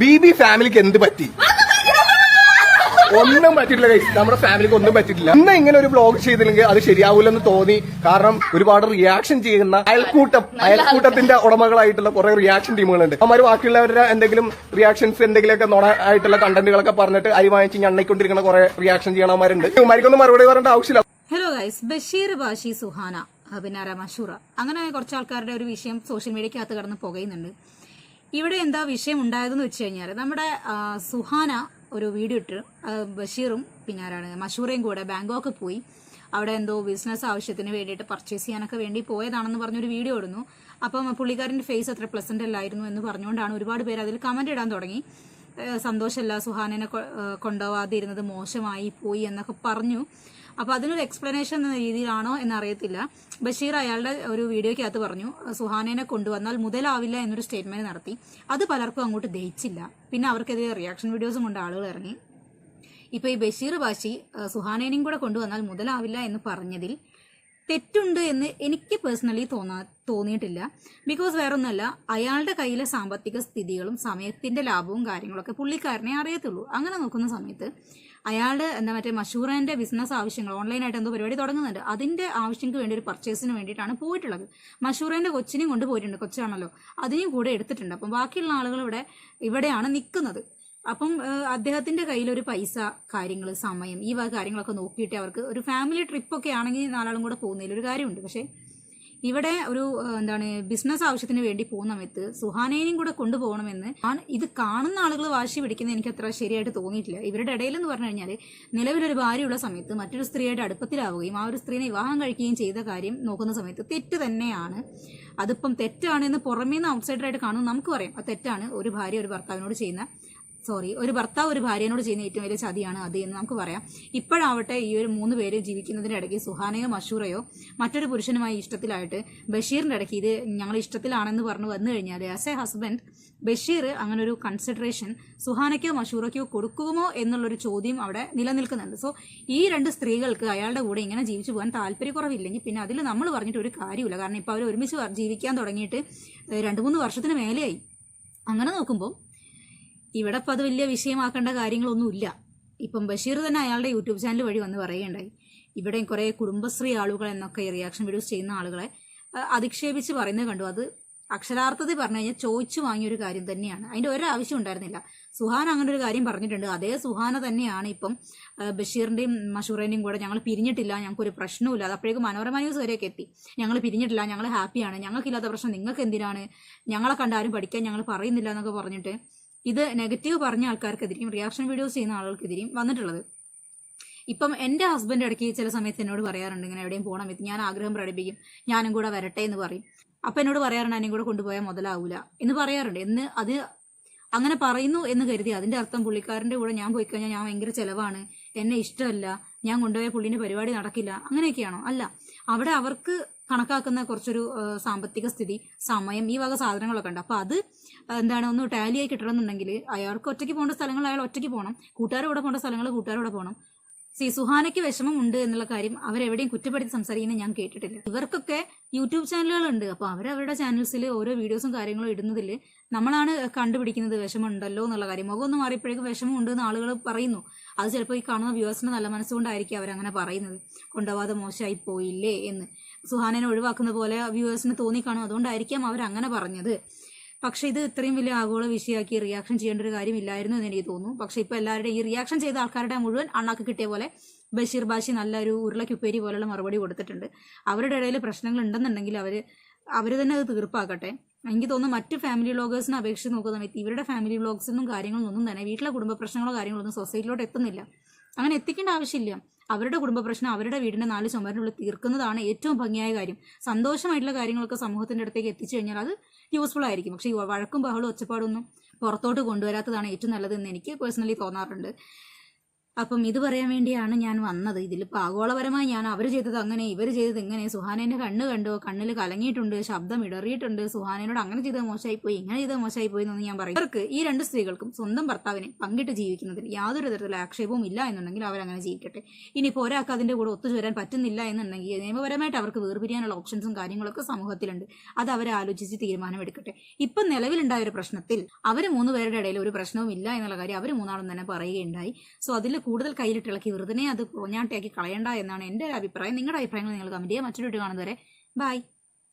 B B ഫാമിലിക്ക് എന്ത് പറ്റി? ഒന്നും പറ്റിയിട്ടില്ല guys. നമ്മുടെ ഫാമിലിക്ക് ഒന്നും പറ്റിയിട്ടില്ല. ഇന്ന് ഇങ്ങനെ ഒരു ബ്ലോഗ് ചെയ്തില്ലെങ്കിൽ അത് ശരിയാവൂലെന്ന് തോന്നി. കാരണം ഒരുപാട് റിയാക്ഷൻ ചെയ്യുന്ന അയൽക്കൂട്ടം അയൽക്കൂട്ടത്തിന്റെ ഉടമകളായിട്ടുള്ള കുറെ റിയാക്ഷൻ ടീമുകളുണ്ട് അവന്മാർ ബാക്കിയുള്ളവരുടെ എന്തെങ്കിലും റിയാക്ഷൻസ് എന്തെങ്കിലുമൊക്കെ നോണ ആയിട്ടുള്ള കണ്ടന്റുകളൊക്കെ പറഞ്ഞിട്ട് അരി വാങ്ങിച്ച് ഞണ്ണയിക്കൊണ്ടിരിക്കുന്ന കുറെ റിയാക്ഷൻ ചെയ്യണമാരുണ്ട് ഇവന്മാർക്കൊന്നും മറുപടി പറയേണ്ട ആവശ്യമില്ല. ഹലോ ഗൈസ് ബഷീർ ബാഷി സുഹാന അഭിനാര മഷൂറ അങ്ങനെ കുറച്ച് ആൾക്കാരുടെ ഒരു വിഷയം സോഷ്യൽ മീഡിയക്കകത്ത് കടന്ന് പുകയുന്നുണ്ട്. ഇവിടെ എന്താ വിഷയം ഉണ്ടായതെന്ന് വെച്ച് കഴിഞ്ഞാൽ നമ്മുടെ സുഹാന ഒരു വീഡിയോ ഇട്ട് ബഷീറും പിന്നെ ആരാണ് മഷൂറയും കൂടെ ബാങ്കോക്ക് പോയി. അവിടെ എന്തോ ബിസിനസ് ആവശ്യത്തിന് വേണ്ടിയിട്ട് പർച്ചേസ് ചെയ്യാനൊക്കെ വേണ്ടി പോയതാണെന്ന് പറഞ്ഞൊരു വീഡിയോ ഇടുന്നു. അപ്പം പുള്ളിക്കാരന്റെ ഫേസ് അത്ര പ്ലസന്റ് അല്ലായിരുന്നു എന്ന് പറഞ്ഞുകൊണ്ടാണ് ഒരുപാട് പേര് അതിൽ കമന്റ് ഇടാൻ തുടങ്ങി. സന്തോഷമല്ല സുഹാനിനെ കൊണ്ടുപോവാതിരുന്നത് മോശമായി പോയി എന്നൊക്കെ പറഞ്ഞു. അപ്പോൾ അതിനൊരു എക്സ്പ്ലനേഷൻ എന്ന രീതിയിലാണോ എന്നറിയത്തില്ല. ബഷീർ അയാളുടെ ഒരു വീഡിയോയ്ക്കകത്ത് പറഞ്ഞു സുഹാനേനെ കൊണ്ടുവന്നാൽ മുതലാവില്ല എന്നൊരു സ്റ്റേറ്റ്മെന്റ് നടത്തി. അത് പലർക്കും അങ്ങോട്ട് ദഹിച്ചില്ല. പിന്നെ അവർക്കെതിരെ റിയാക്ഷൻ വീഡിയോസും കൊണ്ട് ആളുകൾ ഇറങ്ങി. ഇപ്പൊ ഈ ബഷീർ ബാഷി സുഹാനേനെയും കൂടെ കൊണ്ടുവന്നാൽ മുതലാവില്ല എന്ന് പറഞ്ഞതിൽ തെറ്റുണ്ട് എന്ന് എനിക്ക് പേഴ്സണലി തോന്നാ തോന്നിയിട്ടില്ല. ബിക്കോസ് വേറൊന്നുമല്ല അയാളുടെ കയ്യിലെ സാമ്പത്തിക സ്ഥിതികളും സമയത്തിന്റെ ലാഭവും കാര്യങ്ങളൊക്കെ പുള്ളിക്കാരനെ അറിയത്തുള്ളൂ. അങ്ങനെ നോക്കുന്ന സമയത്ത് അയാളുടെ എന്താ മറ്റേ മഷൂറന്റെ ബിസിനസ് ആവശ്യങ്ങൾ ഓൺലൈനായിട്ട് എന്തോ പരിപാടി തുടങ്ങുന്നുണ്ട്. അതിന്റെ ആവശ്യങ്ങൾക്ക് വേണ്ടി ഒരു പർച്ചേസിന് വേണ്ടിയിട്ടാണ് പോയിട്ടുള്ളത്. മഷൂറേന്റെ കൊച്ചിനെയും കൊണ്ട് പോയിട്ടുണ്ട് കൊച്ചാണല്ലോ. അതിനെയും കൂടെ എടുത്തിട്ടുണ്ട്. അപ്പം ബാക്കിയുള്ള ആളുകൾ ഇവിടെ ഇവിടെയാണ് നിൽക്കുന്നത്. അപ്പം അദ്ദേഹത്തിന്റെ കയ്യിൽ ഒരു പൈസ കാര്യങ്ങൾ സമയം ഈ വക കാര്യങ്ങളൊക്കെ നോക്കിയിട്ട് അവർക്ക് ഒരു ഫാമിലി ട്രിപ്പ് ഒക്കെ ആണെങ്കിൽ നാലാളും കൂടെ പോകുന്നതിൽ ഒരു കാര്യമുണ്ട്. പക്ഷേ ഇവിടെ ഒരു എന്താണ് ബിസിനസ് ആവശ്യത്തിന് വേണ്ടി പോകുന്ന സമയത്ത് സുഹാനേനെയും കൂടെ കൊണ്ടുപോകണമെന്ന് ഇത് കാണുന്ന ആളുകൾ വാശി പിടിക്കുന്നത് എനിക്ക് അത്ര ശരിയായിട്ട് തോന്നിയിട്ടില്ല. ഇവരുടെ ഇടയിൽ എന്ന് പറഞ്ഞു കഴിഞ്ഞാൽ നിലവിലൊരു ഭാര്യയുള്ള സമയത്ത് മറ്റൊരു സ്ത്രീയുടെ അടുപ്പത്തിലാവുകയും ആ ഒരു സ്ത്രീനെ വിവാഹം കഴിക്കുകയും ചെയ്ത കാര്യം നോക്കുന്ന സമയത്ത് തെറ്റ് തന്നെയാണ്. അതിപ്പം തെറ്റാണെന്ന് പുറമേ നിന്ന് ഔട്ട്സൈഡറായിട്ട് കാണുമെന്ന് നമുക്ക് പറയാം. അത് തെറ്റാണ് ഒരു ഭാര്യ ഒരു ഭർത്താവിനോട് ചെയ്യുന്ന സോറി ഒരു ഭർത്താവ് ഒരു ഭാര്യനോട് ചെയ്യുന്ന ഏറ്റവും വലിയ ചതിയാണ് അത് എന്ന് നമുക്ക് പറയാം. ഇപ്പോഴാവട്ടെ ഈ ഒരു മൂന്ന് പേര് ജീവിക്കുന്നതിന്റെ ഇടയ്ക്ക് സുഹാനയോ മഷൂറയോ മറ്റൊരു പുരുഷനുമായി ഇഷ്ടത്തിലായിട്ട് ബഷീറിന്റെ ഇടയ്ക്ക് ഇത് ഞങ്ങൾ ഇഷ്ടത്തിലാണെന്ന് പറഞ്ഞു വന്നു കഴിഞ്ഞാൽ ആസ് എ ഹസ്ബൻഡ് ബഷീർ അങ്ങനെ ഒരു കൺസിഡറേഷൻ സുഹാനയ്ക്കോ മഷൂറയ്ക്കോ കൊടുക്കുമോ എന്നുള്ളൊരു ചോദ്യം അവിടെ നിലനിൽക്കുന്നുണ്ട്. സോ ഈ രണ്ട് സ്ത്രീകൾക്ക് അയാളുടെ കൂടെ ഇങ്ങനെ ജീവിച്ചു പോകാൻ താല്പര്യക്കുറവില്ലെങ്കിൽ പിന്നെ അതിൽ നമ്മൾ പറഞ്ഞിട്ട് ഒരു കാര്യമില്ല കാരണം ഇപ്പോൾ അവർ ഒരുമിച്ച് ജീവിക്കാൻ തുടങ്ങിയിട്ട് രണ്ട് മൂന്ന് വർഷത്തിന് മേലെയായി. അങ്ങനെ നോക്കുമ്പോൾ ഇവിടെ ഇപ്പം അത് വലിയ വിഷയമാക്കേണ്ട കാര്യങ്ങളൊന്നുമില്ല. ഇപ്പം ബഷീർ തന്നെ അയാളുടെ യൂട്യൂബ് ചാനൽ വഴി വന്ന് പറയുകയുണ്ടായി. ഇവിടെ കുറേ കുടുംബശ്രീ ആളുകൾ എന്നൊക്കെ റിയാക്ഷൻ വീഡിയോസ് ചെയ്യുന്ന ആളുകളെ അധിക്ഷേപിച്ച് പറയുന്നത് കണ്ടു. അത് അക്ഷരാർത്ഥത്തിൽ പറഞ്ഞു കഴിഞ്ഞാൽ ചോദിച്ചു വാങ്ങിയ ഒരു കാര്യം തന്നെയാണ്. അതിന്റെ ഒരാവശ്യം ഉണ്ടായിരുന്നില്ല. സുഹാന അങ്ങനെ ഒരു കാര്യം പറഞ്ഞിട്ടുണ്ട്. അതേ സുഹാന തന്നെയാണ് ഇപ്പം ബഷീറിന്റെയും മഷൂറിന്റെയും കൂടെ ഞങ്ങൾ പിരിഞ്ഞിട്ടില്ല ഞങ്ങൾക്ക് ഒരു പ്രശ്നവുമില്ല. അത് അപ്പോഴേക്കും മനോരമ ന്യൂസ് വരെയൊക്കെ എത്തി. ഞങ്ങൾ പിരിഞ്ഞിട്ടില്ല ഞങ്ങൾ ഹാപ്പിയാണ്. ഞങ്ങൾക്കില്ലാത്ത പ്രശ്നം നിങ്ങൾക്ക് എന്തിനാണ് ഞങ്ങളെ കണ്ടാരും പഠിക്കാൻ ഞങ്ങൾ പറയുന്നില്ല എന്നൊക്കെ പറഞ്ഞിട്ട് ഇത് നെഗറ്റീവ് പറഞ്ഞ ആൾക്കാർക്കെതിരെയും റിയാക്ഷൻ വീഡിയോസ് ചെയ്യുന്ന ആളുകൾക്കെതിരെയും വന്നിട്ടുള്ളത്. ഇപ്പം എന്റെ ഹസ്ബൻഡ് ഇടയ്ക്ക് ചില സമയത്ത് എന്നോട് പറയാറുണ്ട് ഇങ്ങനെ എവിടെയും പോകണം സമയത്ത് ഞാൻ ആഗ്രഹം പ്രകടിപ്പിക്കും ഞാനും കൂടെ വരട്ടെ എന്ന് പറയും. അപ്പം എന്നോട് പറയാറുണ്ട് എന്നെ കൂടെ കൊണ്ടുപോയാൽ മുതലാവൂല എന്ന് പറയാറുണ്ട്. എന്ന് അത് അങ്ങനെ പറയുന്നു എന്ന് കരുതി അതിന്റെ അർത്ഥം പുള്ളിക്കാരന്റെ കൂടെ ഞാൻ പോയി കഴിഞ്ഞാൽ ഞാൻ ഭയങ്കര ചെലവാണ് എന്നെ ഇഷ്ടമല്ല ഞാൻ കൊണ്ടുപോയ പുള്ളിന്റെ പരിപാടി നടക്കില്ല അങ്ങനെയൊക്കെയാണോ? അല്ല അവിടെ അവർക്ക് കണക്കാക്കുന്ന കുറച്ചൊരു സാമ്പത്തിക സ്ഥിതി സമയം ഈ വക സാധനങ്ങളൊക്കെ ഉണ്ട്. അപ്പൊ അത് എന്താണ് ഒന്ന് ടാലി ആയി കിട്ടണമെന്നുണ്ടെങ്കിൽ അയാൾക്ക് ഒറ്റയ്ക്ക് പോകേണ്ട സ്ഥലങ്ങൾ അയാൾ ഒറ്റയ്ക്ക് പോകണം. കൂട്ടുകാരോടെ കൂടെ പോകേണ്ട സ്ഥലങ്ങൾ കൂട്ടുകാരോടെ പോകണം. സി സുഹാനയ്ക്ക് വിഷമം ഉണ്ട് എന്നുള്ള കാര്യം അവരെവിടെയും കുറ്റപ്പെടുത്തി സംസാരിക്കുന്നത് ഞാൻ കേട്ടിട്ടില്ല. ഇവർക്കൊക്കെ യൂട്യൂബ് ചാനലുകളുണ്ട്. അപ്പോൾ അവരവരുടെ ചാനൽസിൽ ഓരോ വീഡിയോസും കാര്യങ്ങളും ഇടുന്നതിൽ നമ്മളാണ് കണ്ടുപിടിക്കുന്നത് വിഷമം ഉണ്ടല്ലോ എന്നുള്ള കാര്യം. മുഖം ഒന്ന് മാറിയപ്പോഴേക്കും വിഷമം ഉണ്ട് എന്ന് ആളുകൾ പറയുന്നു. അത് ചിലപ്പോൾ ഈ കാണുന്ന വ്യൂവേഴ്സിന് നല്ല മനസ്സുകൊണ്ടായിരിക്കും അവരങ്ങനെ പറയുന്നത്. കൊണ്ടുപോകാതെ മോശമായി പോയില്ലേ എന്ന്. സുഹാനനെ ഒഴിവാക്കുന്ന പോലെ വ്യൂവേഴ്സിന് തോന്നിക്കാണും. അതുകൊണ്ടായിരിക്കാം അങ്ങനെ പറഞ്ഞത്. പക്ഷേ ഇത് ഇത്രയും വലിയ ആഗോള വിഷയമാക്കി റിയാക്ഷൻ ചെയ്യേണ്ട ഒരു കാര്യമില്ലായിരുന്നു എന്ന് എനിക്ക് തോന്നുന്നു. പക്ഷേ ഇപ്പോൾ എല്ലാവരുടെയും ഈ റിയാക്ഷൻ ചെയ്ത ആൾക്കാരുടെ മുഴുവൻ അണ്ണാക്ക് കിട്ടിയ പോലെ ബഷീർ ബാഷി നല്ലൊരു ഉരുളക്കുപ്പേരി പോലുള്ള മറുപടി കൊടുത്തിട്ടുണ്ട്. അവരുടെ ഇടയിൽ പ്രശ്നങ്ങൾ ഉണ്ടെന്നുണ്ടെങ്കിൽ അവർ അവർ തന്നെ അത് തീർപ്പാക്കട്ടെ. എനിക്ക് തോന്നുന്നു മറ്റ് ഫാമിലി വ്ളോഗേഴ്സിനെ അപേക്ഷിച്ച് നോക്കുന്ന സമയത്ത് ഇവരുടെ ഫാമിലി വ്ളോഗ്സിനും കാര്യങ്ങളൊന്നും തന്നെ വീട്ടിലെ കുടുംബ പ്രശ്നങ്ങളോ കാര്യങ്ങളൊന്നും സൊസൈറ്റിയിലോട്ട് എത്തുന്നില്ല. അങ്ങനെ എത്തിക്കേണ്ട ആവശ്യമില്ല. അവരുടെ കുടുംബ പ്രശ്നം അവരുടെ വീടിന്റെ നാല് ചുമരിനുള്ളിൽ തീർക്കുന്നതാണ് ഏറ്റവും ഭംഗിയായ കാര്യം. സന്തോഷമായിട്ടുള്ള കാര്യങ്ങളൊക്കെ സമൂഹത്തിന്റെ അടുത്തേക്ക് എത്തിച്ചു കഴിഞ്ഞാൽ അത് യൂസ്ഫുൾ ആയിരിക്കും. പക്ഷേ വഴക്കും ബഹളും ഒച്ചപ്പാടൊന്നും പുറത്തോട്ട് കൊണ്ടുവരാത്തതാണ് ഏറ്റവും നല്ലതെന്ന് എനിക്ക് പേഴ്സണലി തോന്നാറുണ്ട്. അപ്പം ഇത് പറയാൻ വേണ്ടിയാണ് ഞാൻ വന്നത്. ഇതിലിപ്പോൾ ആഗോളപരമായി ഞാൻ അവർ ചെയ്തത് അങ്ങനെ ഇവർ ചെയ്തത് ഇങ്ങനെ. സുഹാനേന്റെ കണ്ണ് കണ്ടു? കണ്ണിൽ കലങ്ങിയിട്ടുണ്ട് ശബ്ദം ഇടറിയിട്ടുണ്ട്. സുഹാനേനോട് അങ്ങനെ ചെയ്തത് മോശമായി പോയി ഇങ്ങനെ ചെയ്തത് മോശമായി പോയി എന്നൊന്നും ഞാൻ പറയും അവർക്ക് ഈ രണ്ട് സ്ത്രീകൾക്കും സ്വന്തം ഭർത്താവിനെ പങ്കിട്ട് ജീവിക്കുന്നതിൽ യാതൊരു തരത്തിലുള്ള ആക്ഷേപവും ഇല്ല എന്നുണ്ടെങ്കിൽ അവരങ്ങനെ ജീവിക്കട്ടെ. ഇനിയിപ്പോൾ ഒരാൾക്ക് അതിന്റെ കൂടെ ഒത്തുചേരാൻ പറ്റുന്നില്ല എന്നുണ്ടെങ്കിൽ നിയമപരമായിട്ട് അവർക്ക് വേർപിരിയാനുള്ള ഓപ്ഷൻസും കാര്യങ്ങളൊക്കെ സമൂഹത്തിലുണ്ട്. അത് അവർ ആലോചിച്ച് തീരുമാനമെടുക്കട്ടെ. ഇപ്പം നിലവിലുണ്ടായ ഒരു പ്രശ്നത്തിൽ അവർ മൂന്ന് പേരുടെ ഇടയിൽ ഒരു പ്രശ്നവും ഇല്ല എന്നുള്ള കാര്യം അവർ മൂന്നാളും തന്നെ പറയുകയുണ്ടായി. സോ അതിൽ കൂടുതൽ കയ്യിലിട്ടിളക്കി വെറുതെ അത് പോഞ്ഞാട്ടയാക്കി കളയണ്ട എന്നാണ് എന്റെ ഒരു അഭിപ്രായം. നിങ്ങളുടെ അഭിപ്രായങ്ങൾ നിങ്ങൾ കമന്റ് ചെയ്യുക മറ്റൊരു വീഡിയോ കാണുന്നവരെ ബൈ